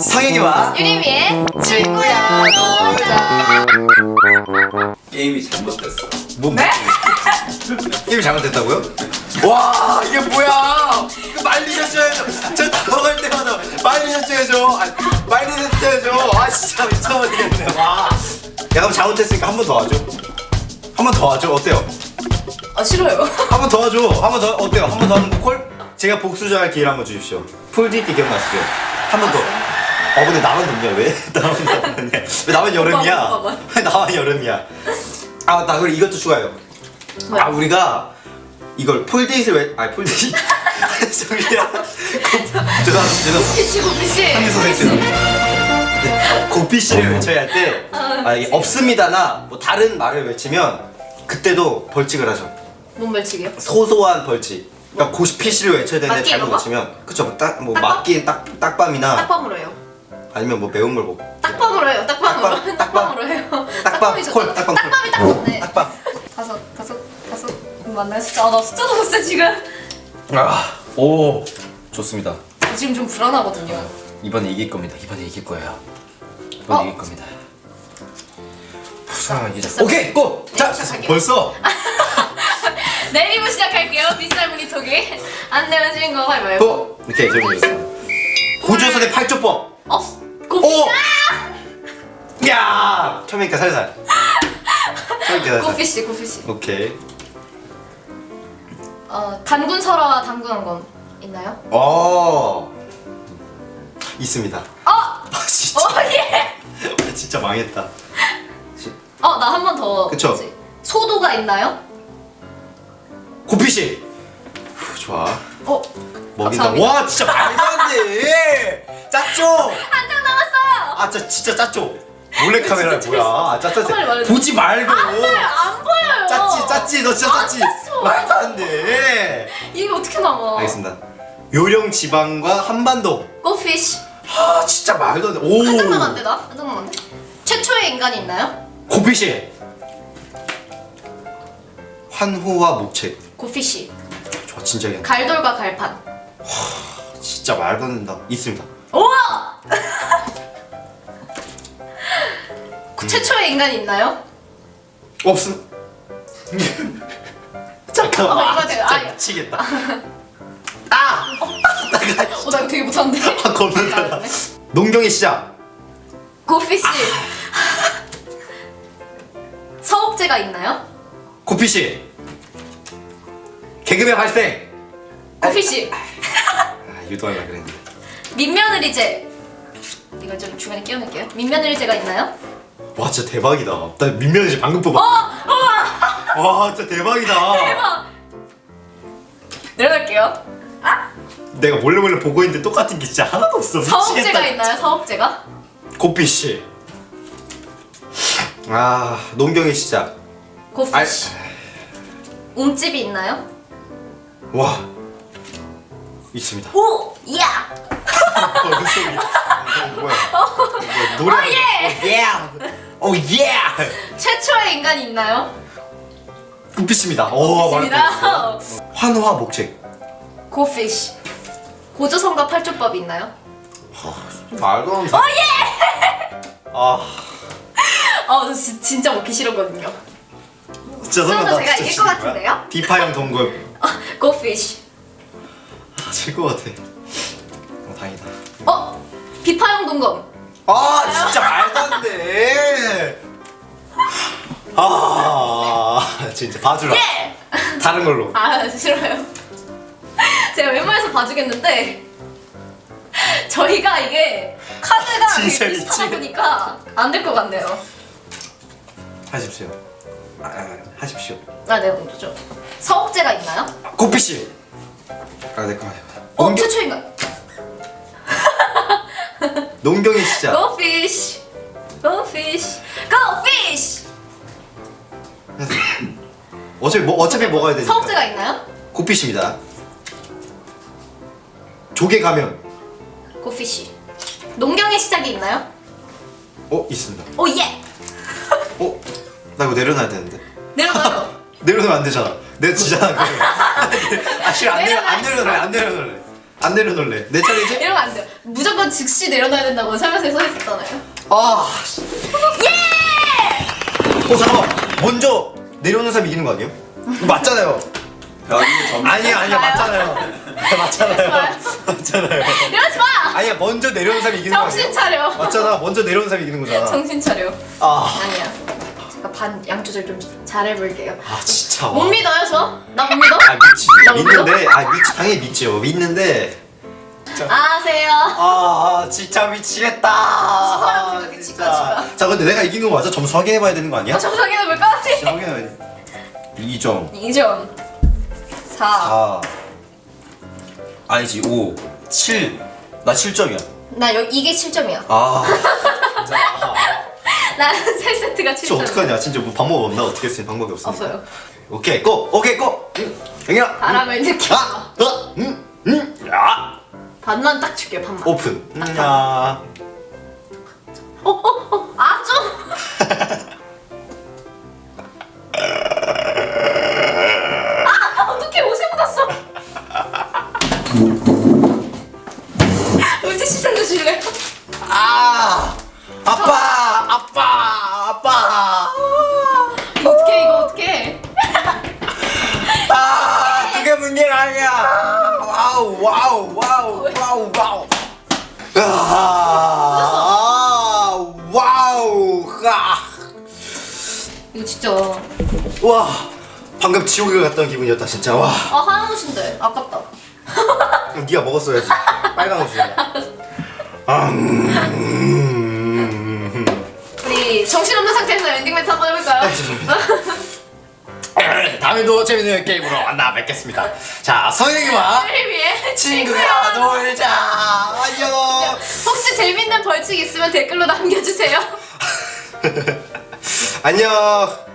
성현이와 유리미의 친구야 놀자 게임이 잘못됐어. 몸 네? 게임이 잘못됐다고요? 와 이게 뭐야? 이거 말리셨어야죠. 저 먹을 때마다 말리셨어야죠. 아, 말리셨어야죠. 아 진짜 미쳐버리겠네. 와. 야 그럼 잘못했으니까 한 번 더 하죠. 한 번 더 하죠. 어때요? 아 싫어요 한 번 더 하죠. 한 번 더 어때요? 한 번 더 하는 거 콜? 제가 복수전할 기회를 한 번 주십시오. 풀디기 기억나시죠? 한 번 더. 어 근데 나만 동네 왜 나만 동네 왜 나만 여름이야? 왜 나만 여름이야? 아 맞다 그리고 이것도 추가요. 뭐요? 아 우리가 이걸 폴디잇을 왜 아니 폴디잇 저기야 죄송합니다 죄송합니다 피시 고피시 한미 선생님 죄송합니다 고피씨를 외쳐야 할때 만약에 없습니다나 뭐 다른 말을 외치면 그때도 벌칙을 하죠 뭔 벌칙이요? 소소한 벌칙 그러니까 고피씨를 외쳐야 되는데 잘못 이런 거? 외치면 그쵸 딱, 뭐 딱밤? 막기 딱, 딱밤이나 딱밤으로 해요 아니면 뭐 매운 걸 먹고 딱밤으로 해요 딱밤으로 딱밤, 딱밤. 딱밤으로 해요 딱밤, 딱밤이 콜, 좋다. 딱밤, 콜. 딱밤이 딱 좋네 딱밤 다섯 다섯 다섯 맞나요 숫자? 아나 숫자 적었어 지금 아오 좋습니다 지금 좀 불안하거든요 이번에 이길 겁니다. 이번에 이길 거예요. 이번에 어? 이길 겁니다. 불쌍하게 이기자. 됐어. 오케이 고. 자 시작할게요. 벌써 내리고 시작할게요 빗살 무늬 토기 안 내면 지는 거 가위바위보 고 이렇게 재밌습니다. 고조선의 팔조법. 어? 고피 오. 야 처음이니까 살살. 처음이니까 살살. 고피씨 고피씨 오케이. 어 단군 설화와 당군한 건 있나요? 어 있습니다. 어! 아 진짜 어 예! 진짜 망했다. 어 나 한 번 더 그쵸. 뭐지? 소도가 있나요? 고피씨. 후, 좋아. 어? 먹인다. 감사합니다. 와 진짜 말도 안 돼. 짰죠. 한장 남았어요! 아, 진짜 진짜 짰죠. 몰래 카메라 진짜 뭐야? 아, 짰짰. 빨리 말해. 보지 말고. 안 보여요 안 보여요 짰지, 짰지, 너 진짜 안 짰지. 짰어. 말도 안 돼. 이게 어떻게 나와 알겠습니다. 요령 지방과 한반도. 고피쉬 아, 진짜 말도 안 돼. 오. 한장 남았는데 나? 한 장 남았는데? 최초의 인간이 있나요? 고피씨. 환호와 목책. 고피쉬 좋아, 진짜 괜찮다. 갈돌과 갈판 진짜 말도 안 된다. 있습니다. 우와! 음. 최초의 인간이 있나요? 없음. 잠깐만. 어, 이거 아, 돼요. 진짜 아, 미치겠다. 아! 어, 나 이거 되게 못하는데? 아, 겁나. 농경의 시작. 고피쉬 서옥제가 있나요? 고피 씨. 계급의 발생. 고피쉬 아, 유도하려고 그랬는데. 민며느리제 이걸 좀 중간에 끼워낼게요 민며느리제가 있나요? 와 진짜 대박이다. 나 민면이 방금 뽑아. 와 진짜 대박이다. 대박 내려갈게요 내가 몰래 몰래 보고 있는데 똑같은 게 진짜 하나도 없어. 미치겠다. 있나요? 서옥제가? 고피 씨. 아 농경의 시작. 아, 고피쉬 움집이 있나요? 와 있습니다. 오! 야! 어, 뭐야? 이거 노래. 어, 예! 예. 오 예. 최초의 인간이 있나요? 씨입니다. 오 있습니다. 말했어. 환호와 목책. 고피쉬 고조선과 팔조법이 있나요? 말도 안 돼. 어 예. 아 어, 저 지, 진짜 먹기 싫었거든요 진짜 설마 나 제가 이길 것? 같은데요? 비파형 동급. 고피쉬 질것 같아. 어, 다행이다. 어? 비파형 동검 아 진짜 말도 안 돼. 아 진짜 봐주라. 예! 다른 걸로. 아 싫어요 제가 웬만해서 봐주겠는데 저희가 이게 카드가 진짜 되게 비슷하다 미치겠- 보니까 안 될 것 같네요 하십시오. 아, 아, 하십시오. 아네 먼저죠 서옥제가 있나요? 고피 씨. 아 내거 아니야. 어? 농경 최초의 인간 농경의 시작. Go fish Go fish Go fish 어차피 뭐 어차피 먹어야 되니까. 서옥제가 있나요? 고피 씨입니다. 조개 가면. Fish 농경의 시작이 있나요? 어 있습니다. 오 예! 어? 나 이거 내려놔야 되는데. 내려가요 내려놓으면 안 되잖아. 내가 지잖아. 아 싫어 안 내려 안 내려놓을래 안 내려놓을래 안 내려놓을래. 내 차례지? 이러면 안 돼요. 무조건 즉시 내려놔야 된다고 설명서에 써 있었잖아요. 아. 예! 어 잠깐만. 먼저 내려오는 사람이 이기는 거 아니에요? 맞잖아요. 변이 점. 아니야 아니야 맞잖아요. 맞잖아요. 맞잖아요. 이러지 마! 아니야 먼저 내려오는 사람이 이기는 거 정신 아니에요? 차려. 맞잖아. 먼저 내려오는 사람이 이기는 거잖아. 정신 차려. 아. 아니야. 제가 반양 조절 좀 잘해볼게요. 아 진짜. 못 와. 믿어요 저? 나 못 믿어? 아 믿지. 나 믿는데 아 믿지 당연히 믿죠. 믿는데. 아세요. 아 진짜 미치겠다. 치과랑 생각해, 치과, 치과. 자 근데 내가 이긴 거 맞아? 점수 확인해봐야 되는 거 아니야? 어, 점수 확인해볼까? 확인해. 2점. 2점. 4. 4. 아니지 5. 7. 나 7점이야. 나 여기 이게 7점이야. 아. 진짜. 나는 3세트가 진짜 7점. 어떡하냐? 진짜 뭐 방법 없나? 어떻게 쓸 방법이 없어. 없어요. 오케이 고. 오케이 고. 응. 영이야. 바람을 느껴. 아. 어. 음. 음. 야. 반만 딱 줄게 반만. 오픈. 음, 야. 어, 어, 어, 아, 아니야. 와우, 와우, 와우, 와우, 와우. 아, 와우, 아, 이거 진짜. 와, 방금 지옥에 갔던 기분이었다 진짜. 와, 아, 하얀 옷인데. 아깝다. 네가 먹었어야지. 빨간 옷이야. 아, 음. 우리 정신없는 상태에서 엔딩 멘트 한번 해볼까요? 다음에도 재밌는 게임으로 만나 뵙겠습니다. 자, 우리 위해 친구야 놀자. 안녕. 혹시 재밌는 벌칙 있으면 댓글로 남겨주세요. 안녕.